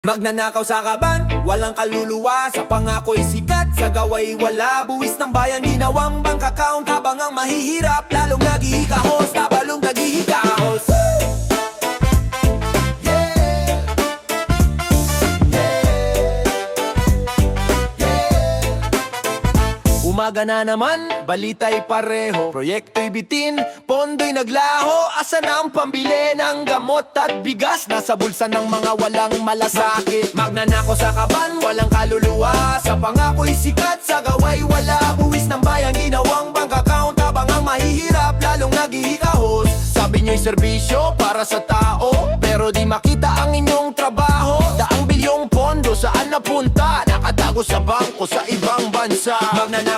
Magnanakaw sa kaban, walang kaluluwa. Sa pangako'y sikat, sa gaway wala. Buwis ng bayan, ginawang bank account Habang ang mahihirap, lalong naghihikahos Tabalong naghihikahos Umaga na naman, balita'y pareho. Proyekto'y bitin, pondo'y naglaho. Asa na ang pambili ng gamot at bigas? Nasa bulsa ng mga walang malasakit. Magnanako sa kaban, walang kaluluwa. Sa pangako'y sikat, sa gaway wala. Buwis ng bayan, ginawang bank account. Habang ang mahihirap, lalong naghihikahos Sabi nyo'y serbisyo para sa tao Pero di makita ang inyong trabaho. Daang bilyong pondo, saan napunta? Nakatago sa bangko sa ibang bansa. Magnanako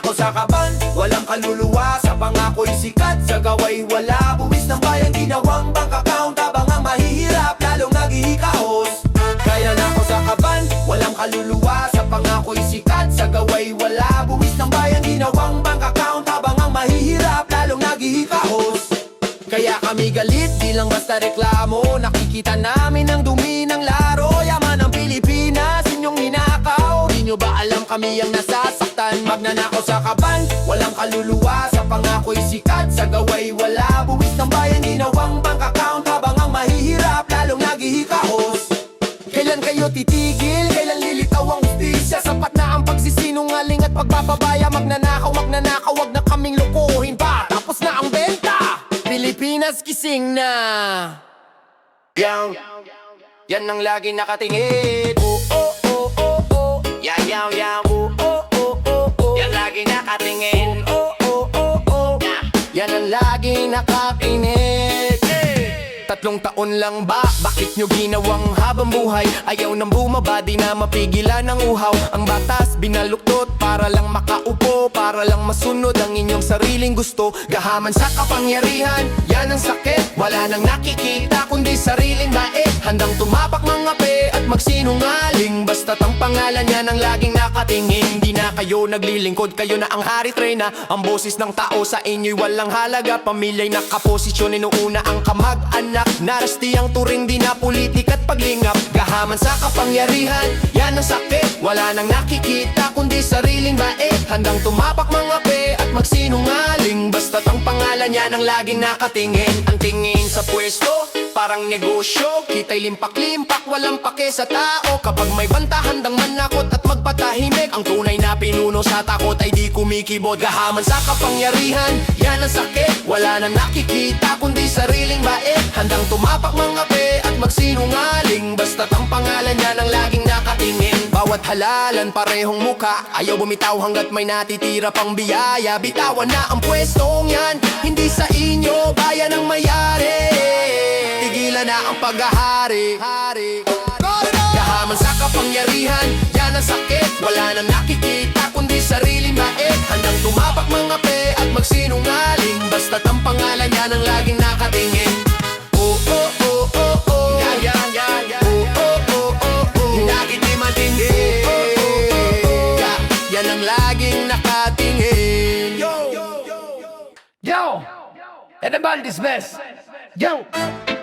kaluluwa. Sa pangako'y sikat, sa gaway wala. Buwis ng bayan, ginawang bank account. Habang ang mahihirap, lalong naghihikahos Kaya na ako sa kaban, walang kaluluwa. Sa pangako'y sikat, sa gaway wala. Buwis ng bayan, ginawang bank account. Habang ang mahihirap, lalong naghihikahos kaya kami galit, di lang basta reklamo. Nakikita namin ang dumi ng laro kami ang nasasaktan. Magnanakaw sa kaban, walang kaluluwa. Sa pangako'y sikat, sa gaway wala. Buwis ng bayan, ginawang bank account. Habang ang mahihirap, lalong naghihikahos Kailan kayo titigil? Kailan lilitaw ang ustisya? Sapat na ang pagsisinungaling at pagpapabaya Magnanakaw, magnanakaw, wag na kaming lukuhin pa. Tapos na ang benta. Pilipinas kising na. Yang Yan ang lagi nakatingin. Oh oh oh Yaw yaw Oh oh oh oh oh Yan lagi nakatingin. Oh oh oh oh Yan ang lagi nakakinig Tatlong taon lang ba? Bakit nyo ginawang habang buhay? Ayaw nang bumaba, di na mapigilan ang uhaw. Ang batas binaluktot para lang makaupo Para lang masunod ang inyong sariling gusto. Gahaman sa kapangyarihan, yan ang sakit. Wala nang nakikita kundi sariling bait. Handang tumapak mga pe at magsinungaling. Basta't ang pangalan yan ang laging nakatingin. Di na kayo naglilingkod, kayo na ang hari trena. Ang boses ng tao sa inyo'y walang halaga. Pamilya'y nakaposisyon, inuuna ang kamag-anak Narasti ang turing, di na politik at paglingap. Gahaman sa kapangyarihan, yan ang sakit. Wala nang nakikita kundi sariling bait. Handang tumapak mga pe at magsinungaling. Basta't ang pangalan yan ang laging nakatingin. Ang tingin sa pwesto, parang negosyo. Kita'y limpak-limpak, walang pake sa tao. Kapag may banta, handang manakot at magpatahimik. Ang tunay na pinuno sa takot ay di kumikibot. Gahaman sa kapangyarihan, yan ang sakit. Wala nang nakikita kundi sariling bait. Handang tumapak mga pe at magsinungaling. Basta't ang pangalan yan ang laging nakatingin. Bawat halalan parehong muka Ayaw bumitaw hanggat may natitira pang biyaya. Bitawan na ang pwestong yan Hindi sa inyo, bayan ang mayari. Tigilan na ang paghahari Gahaman sa kapangyarihan, yan ang sakit Wala nang nakikita kundi sariling bait Handang tumapak mga pe at magsinungaling Basta't ang pangalan yan ang laging nakatingin Oh oh oh oh oh Yan yan yan yan Oh oh oh oh oh Hinagit di matindi Ya- Yan ang laging nakatingin Yo Yo! And the band is best. Yo! Yeah.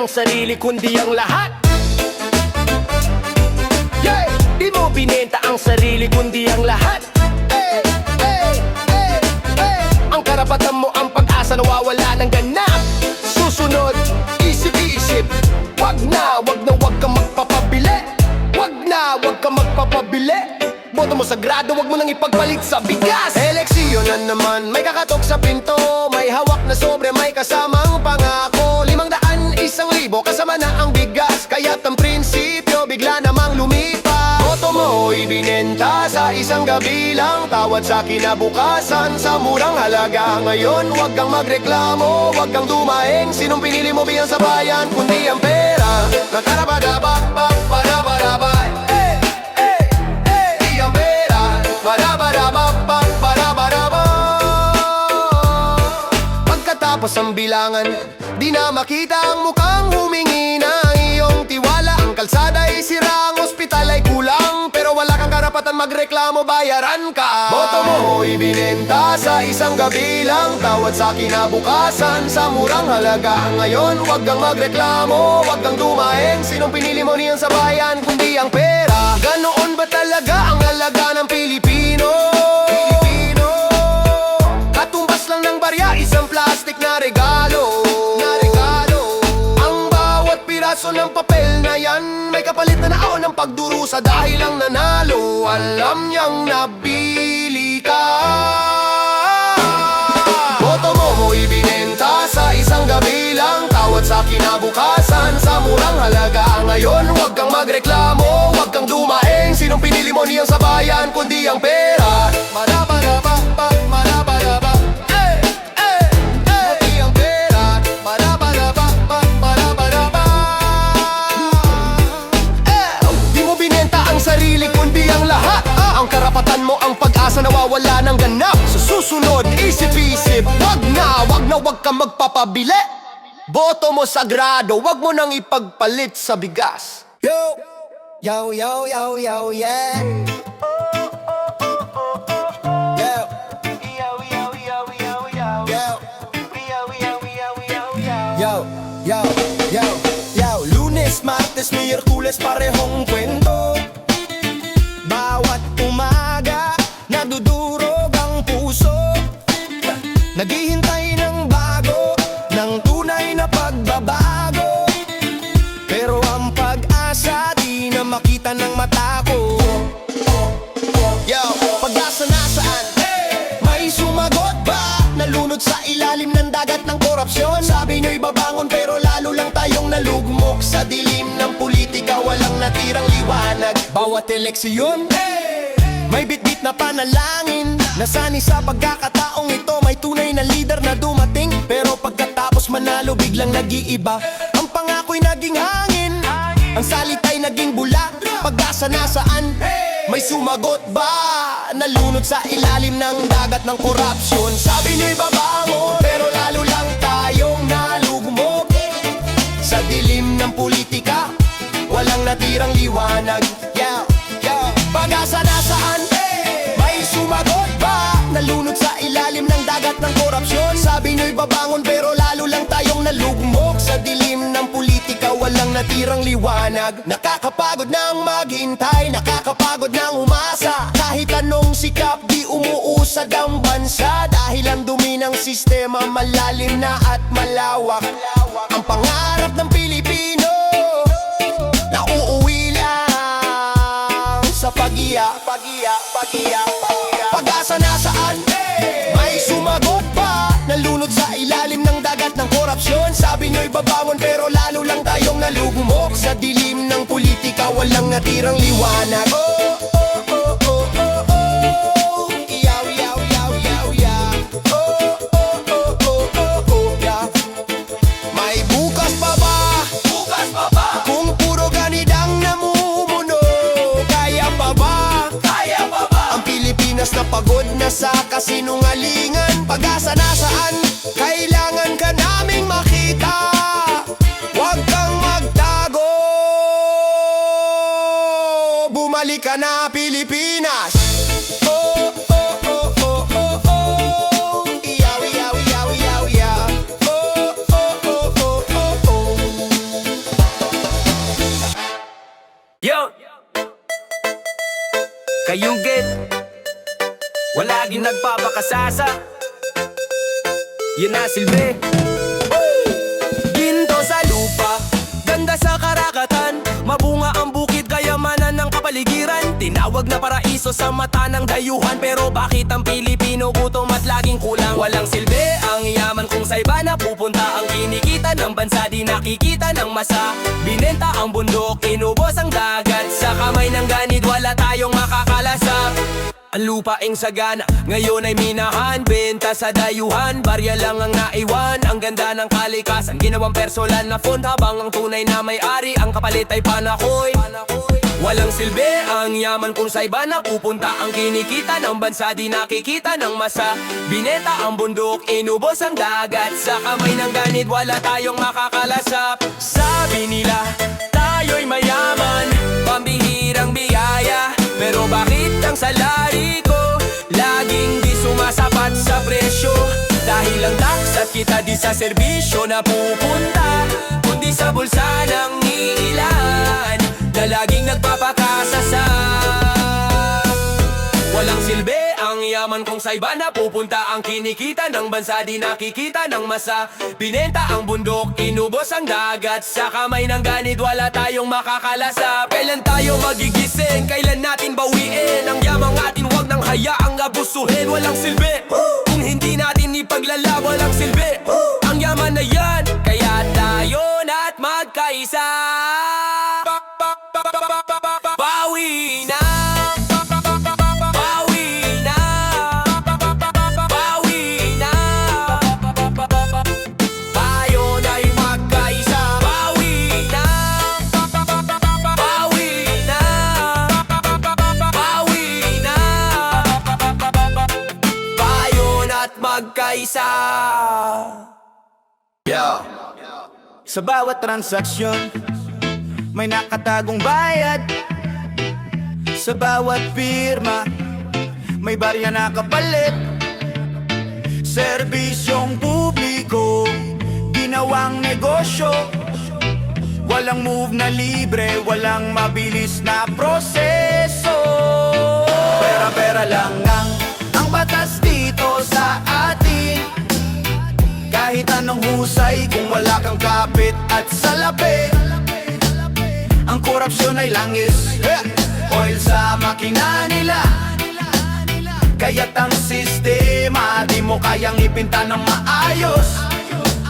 Ang sarili kundi ang lahat. Yeah. Di mo binenta ang sarili kundi ang lahat. Hey, hey, hey. Ang karapatan mo ang pag-asa nawawala ng ganap. Susunod, isip-isip. Wag na, wag na wag kang magpapabili. Wag na, wag kang magpapabili. Boto mo sagrado, wag mo nang ipagpalit sa bigas. Eleksyon na naman, may kakatok sa pinto. May hawak na sobre, may kasamang pangako isang libo, kasama na ang bigas. Kaya't ang prinsipyo, bigla namang lumipas. Boto mo ibinenta sa isang gabi lang. Tawad sa kinabukasan sa murang halaga. Ngayon, wag kang magreklamo, wag kang dumaing Sinong pinili mo bilang sa bayan, kundi ang pera? Nakarabadabak, bak, parabarabay Eh, eh, eh, di ang pera. Barabarabak, bak, parabaraba Pagkatapos ang bilangan Di na makita ang mukhang humingi ng iyong tiwala. Ang kalsada ay sira, ang ospital ay kulang. Pero wala kang karapatan magreklamo, bayaran ka. Boto mo. Ibinenta sa isang gabi lang. Tawad sa kinabukasan sa murang halaga. Ngayon wag kang magreklamo, wag kang dumaeng. Sinong pinili mo niyan sa bayan kundi ang pera? Ganoon ba talaga ang halaga ng Pilipino? Pilipino. Katumbas lang ng barya, isang plastic na regalo. Na piraso ng papel na yan. May kapalit na nao ng pagdurusa dahil lang nanalo Alam niyang nabili ka. Boto mo mo ibinenta sa isang gabi lang. Tawad sa kinabukasan sa murang halaga. Ngayon huwag kang magreklamo, huwag kang dumaeng. Sinong pinili mo niyang sa bayan kundi ang pera. Marabaraba, karapatan mo ang pag-asa nawawala ng ganap Sa susunod, isip-isip Wag na, wag na wag kang magpapabili Boto mo sagrado, wag mo nang ipagpalit sa bigas Yo, yo, yo, yo, yo, yeah Yo, yo, yo, yo Lunes, Martes, Miyerkules, parehong kwento natirang liwanag. Bawat eleksyon may bitbit na panalangin. Nasani sa pagkakataong ito? May tunay na leader na dumating. Pero pagkatapos manalo biglang nag-iiba. Ang pangako'y naging hangin. Ang salita'y naging bula. Pag-asa nasaan? May sumagot ba? Nalunod sa ilalim ng dagat ng korupsyon. Sabi niya'y babangon Pero lalo lang tayong nalugmok. Sa dilim ng politika natirang liwanag. Yeah, yeah. Pag-asa nasaan? May sumagot ba? Nalunod sa ilalim ng dagat ng korupsyon. Sabi nyo'y babangon pero lalo lang tayong nalugmok. Sa dilim ng politika walang natirang liwanag. Nakakapagod nang maghintay Nakakapagod nang umasa. Kahit anong sikap di umuusad ang bansa. Dahil ang dumi ng sistema malalim na at malawak Babangon pero lalo lang tayong nalugmok Sa dilim ng politika walang natirang liwanag Oh, oh, oh, oh, oh, oh iyaw, iyaw, iyaw Oh, oh, oh, oh, oh, oh, may bukas pa ba? Bukas pa ba? Kung puro ganidang namumuno Kaya pa ba? Kaya pa ba? Ang Pilipinas na pagod na sa kasinungalingan Pag-asa nasaan? Kailangan ka naming makita Pilipinas Oh, oh, oh, oh, oh, oh. Iyaw, iyaw, iyaw, iyaw, iyaw Oh, oh, oh, oh, oh, oh. Yo! Kayugit Wala nagpapakasasa. Yan na silbi. Ginto sa lupa Ganda sa karakatan. Mabunga ang ng kapaligiran Tinawag na paraiso sa mata ng dayuhan. Pero bakit ang Pilipino gutom at laging kulang? Walang silbi ang yaman kung sa iba na pupunta. Ang kinikita ng bansa di nakikita ng masa. Binenta ang bundok, inubos ang dagat. Sa kamay ng ganid wala tayong makakalasap. Ang lupaing sagana, ngayon ay minahan. Benta sa dayuhan, barya lang ang naiwan. Ang ganda ng kalikasan, ginawang personal na font Habang ang tunay na may-ari, ang kapalit ay panakoy Walang silbi ang yaman kung sa iba na pupunta Ang kinikita ng bansa di nakikita ng masa. Bineta ang bundok, inubos ang dagat. Sa kamay ng ganid wala tayong makakalasap. Sabi nila, tayo tayo'y mayaman Pambihirang biyaya. Pero bakit ang salari ko Laging di sumasapat sa presyo? Dahil ang tax at kita di sa serbisyo na pupunta Kundi sa bulsa ng ilan Na laging nagpapakasa sa Walang silbi ang yaman kong sa iba na pupunta Ang kinikita ng bansa di nakikita ng masa. Binenta ang bundok, inubos ang dagat Sa kamay ng ganid wala tayong makakalasa. Kailan tayo magigising, kailan natin bawiin? Ang yamang atin wag nang hayaang abusuhin. Walang silbi, kung hindi natin ipaglala Walang silbi, ang yaman na yan Kaya tayo na't magkaisa Bawi na. Bawi na. Bawi na. Tayo na'y magkaisa. Bawi na. Bawi na. Bawi na. Tayo na't magkaisa. Sa bawat transaksyon May nakatagong bayad Sa bawat pirma May barya na kapalit Serbisyong publiko. Ginawang negosyo Walang move na libre Walang mabilis na proseso. Pera-pera lang ang Ang batas dito sa atin. Kahit anong husay kung wala kang kapit at salapi Ang korupsyon ay langis Oil sa makina nila. Kaya't ang sistema Di mo kayang ipinta ng maayos.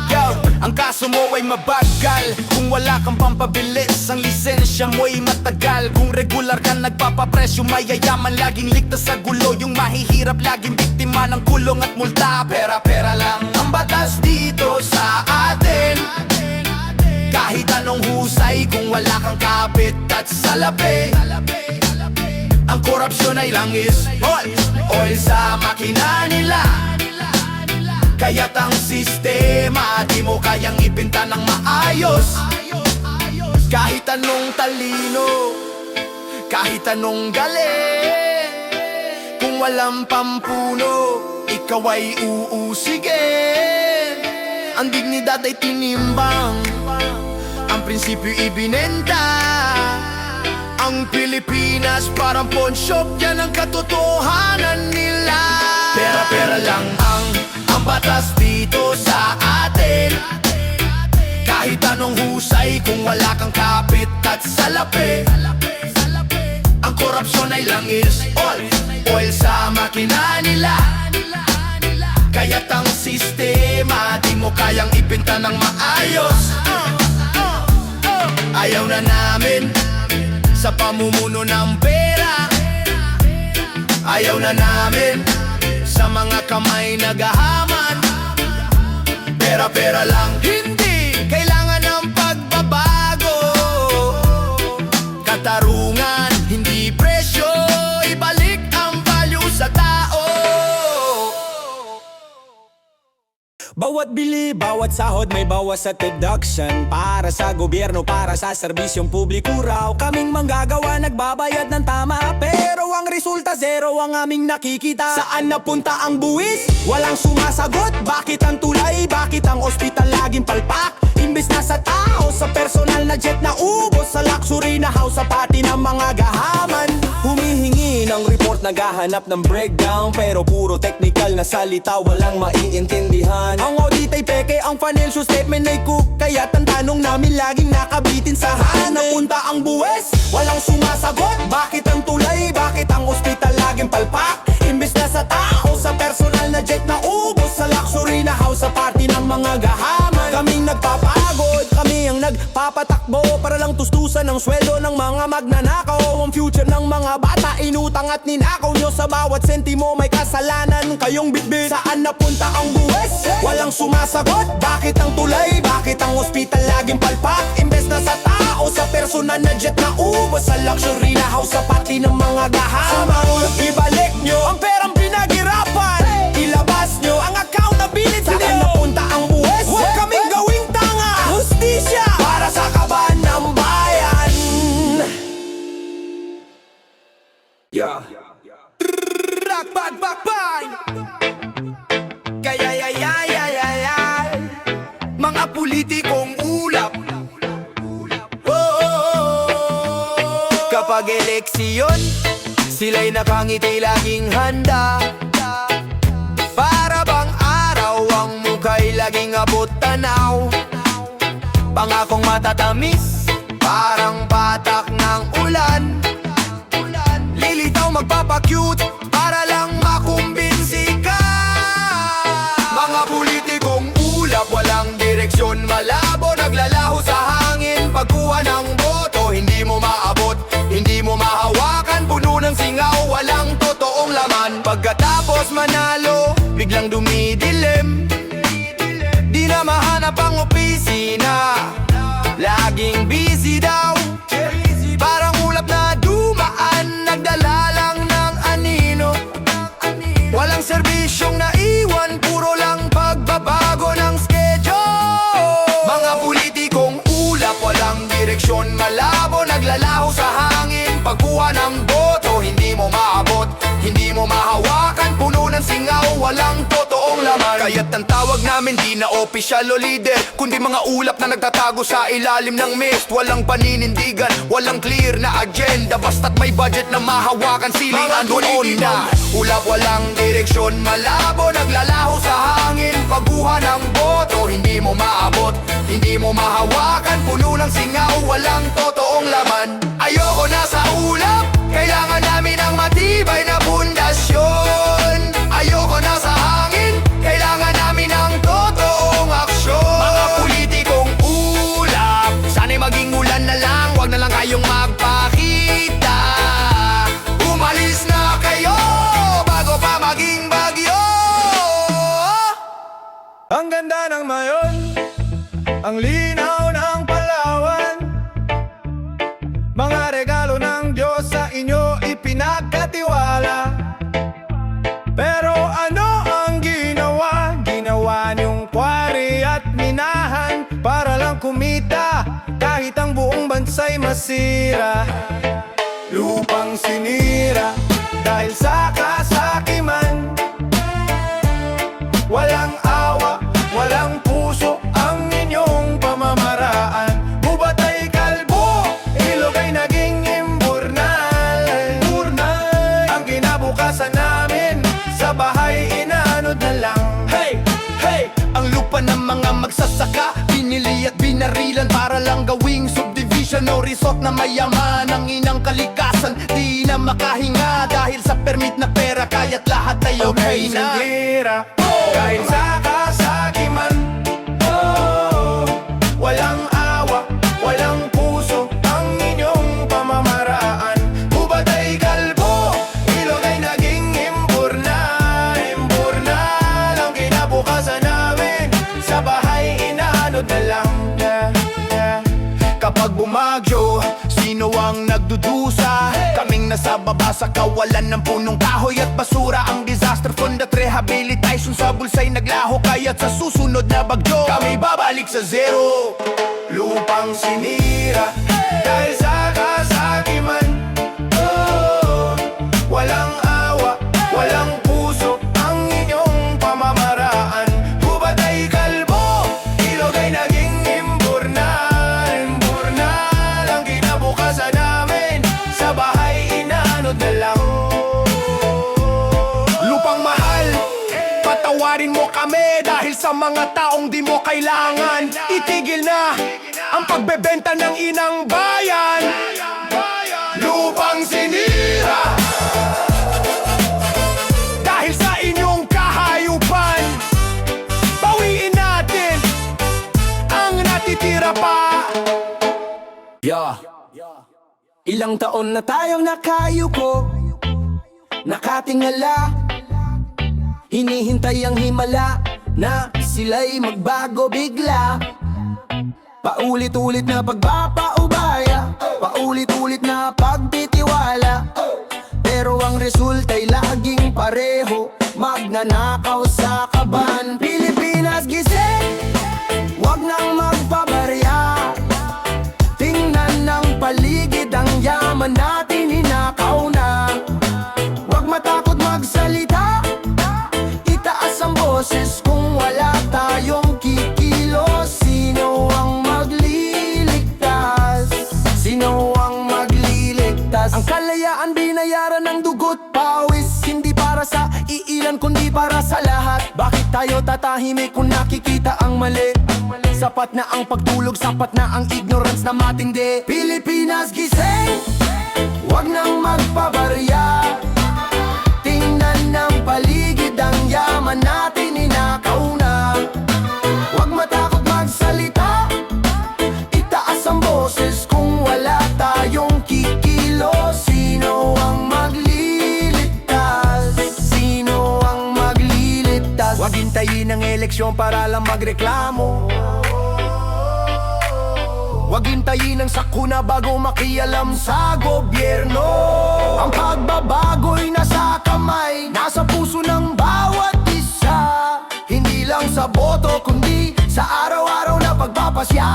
Yo, ang kaso mo ay mabagal. Kung wala kang pampabilis Ang lisensya mo ay matagal. Kung regular ka nagpapapresyo Mayayaman laging ligtas sa gulo. Yung mahihirap laging biktima ng kulong at multa. Pera-pera lang ang batas dito sa atin Kahit anong husay Kung wala kang kapit at salapi. Ang korupsyon ay langis Oil, oil sa makina nila. Kaya't ang sistema Di mo kayang ipinta ng maayos. Kahit anong talino Kahit anong galing Kung walang pampuno Ikaw ay uusigin. Ang dignidad ay tinimbang Ang prinsipyo ibinenta. Ang Pilipinas parang pawn shop Yan ang katotohanan nila. Pera-pera lang ang Ang batas dito sa atin. Kahit anong husay Kung wala kang kapit at salapi. Ang korupsyon ay langis Oil, oil sa makina nila. Kaya't ang sistema Di mo kayang ipinta ng maayos. Ayaw na namin sa pamumuno ng pera. Ayaw na namin sa mga kamay nagahaman Pera-pera lang. Hindi kailangan ng pagbabago. Katarungan, Bawat bili, bawat sahod may bawas at deduction Para sa gobyerno, para sa serbisyong publiko raw Kaming manggagawa, nagbabayad ng tama Pero ang resulta zero ang aming nakikita Saan napunta ang buwis? Walang sumasagot Bakit ang tulay? Bakit ang ospital laging palpak? Imbis na sa tao, sa personal na jet na ubos Sa luxury na house, sa pati ng mga report, naghahanap ng breakdown. Pero puro technical na salita, walang maiintindihan. Ang audit ay peke, ang financial statement ay cook. Kaya tanong namin laging nakabitin sa hanay Napunta ang buwes, walang sumasagot. Bakit ang tulay, bakit ang ospital laging palpak? Imbis na sa tao, sa personal na jet na ubos Sa luxury na house, sa party ng mga gahaman nagpapatakbo Para lang tustusan ang sweldo ng mga magnanakaw. Ang future ng mga bata, inutang at ninakaw nyo. Sa bawat sentimo may kasalanan kayong bitbit. Saan napunta ang buwes? Walang sumasagot. Bakit ang tulay? Bakit ang ospital laging palpak? Imbes na sa tao, sa personal na jet na ubos. Sa luxury na house, sa pati ng mga gahaman Ibalik nyo ang perang pinaghirapan politikong ulap. Oh, Kapag eleksyon, sila'y nakangiti laging handa. Para bang araw ang muka'y laging abot tanaw. Pangakong matatamis, parang patak ng ulan. Lilitaw magpapakyut para lang direksyon Malabo, naglalaho sa hangin. Pagkuha ng boto, hindi mo maabot. Hindi mo mahawakan, puno ng singaw Walang totoong laman. Pagkatapos manalo, biglang dumidilim. Di na mahanap ang opisina. Laging busy Pagkuha ng boto. Hindi mo maabot Hindi mo mahawakan. Puno ng singaw Walang laman Kaya't ang tawag namin Di na opisyal o leader. Kundi mga ulap na nagtatago sa ilalim ng mist. Walang paninindigan Walang clear na agenda. Basta't may budget na mahawakan Siling andun na. Ulap walang direksyon Malabo Naglalaho sa hangin. Pagbuha ng boto Hindi mo maabot. Hindi mo mahawakan Puno ng singaw Walang totoong laman. Ayoko na sa ulap Kailangan namin ng matibay na pundasyon Ang ganda ng mayon Ang linaw ng Palawan. Mga regalo ng Diyos sa inyo ipinagkatiwala. Pero ano ang ginawa? Ginawa niyong kwari at minahan Para lang kumita Kahit ang buong bansa'y masira. Lupang sinira Dahil sa kasakiman bahay inanod na lang. Hey, hey! Ang lupa ng mga magsasaka Binili at binarilan para lang gawing subdivision O resort na mayaman. Ang inang kalikasan Di na makahinga Dahil sa permit na pera Kaya't lahat ay okay na. Kahit sa sa kawalan ng punong kahoy at basura. Ang disaster fund at rehabilitation sa bulsa'y naglaho. Kaya't sa susunod na bagyo, kami babalik sa zero. Lupang sinira sa mga taong di mo kailangan. Itigil na ang pagbebenta ng inang bayan. Lupang sinira. Dahil sa inyong kahayupan Bawiin natin ang natitira pa. Yeah. Ilang taon na tayong nakayuko Nakatingala. Hinihintay ang himala Na sila'y magbago bigla. Paulit-ulit na pagpapaubaya. Paulit-ulit na pagtitiwala. Pero ang resulta'y laging pareho. Magnanakaw sa kaban. Pilipinas gising! Huwag nang magpabarya. Tingnan ng paligid ang yaman natin tayo tatahimik kung nakikita ang mali? Sapat na ang pagtulog, sapat na ang ignorance na matindi. Pilipinas gising, wag nang magpabarya eleksyon para lang magreklamo. Huwag hintayin ang sakuna bago makialam sa gobyerno. Ang pagbabago'y nasa kamay Nasa puso ng bawat isa. Hindi lang sa boto kundi sa araw-araw na pagpapasya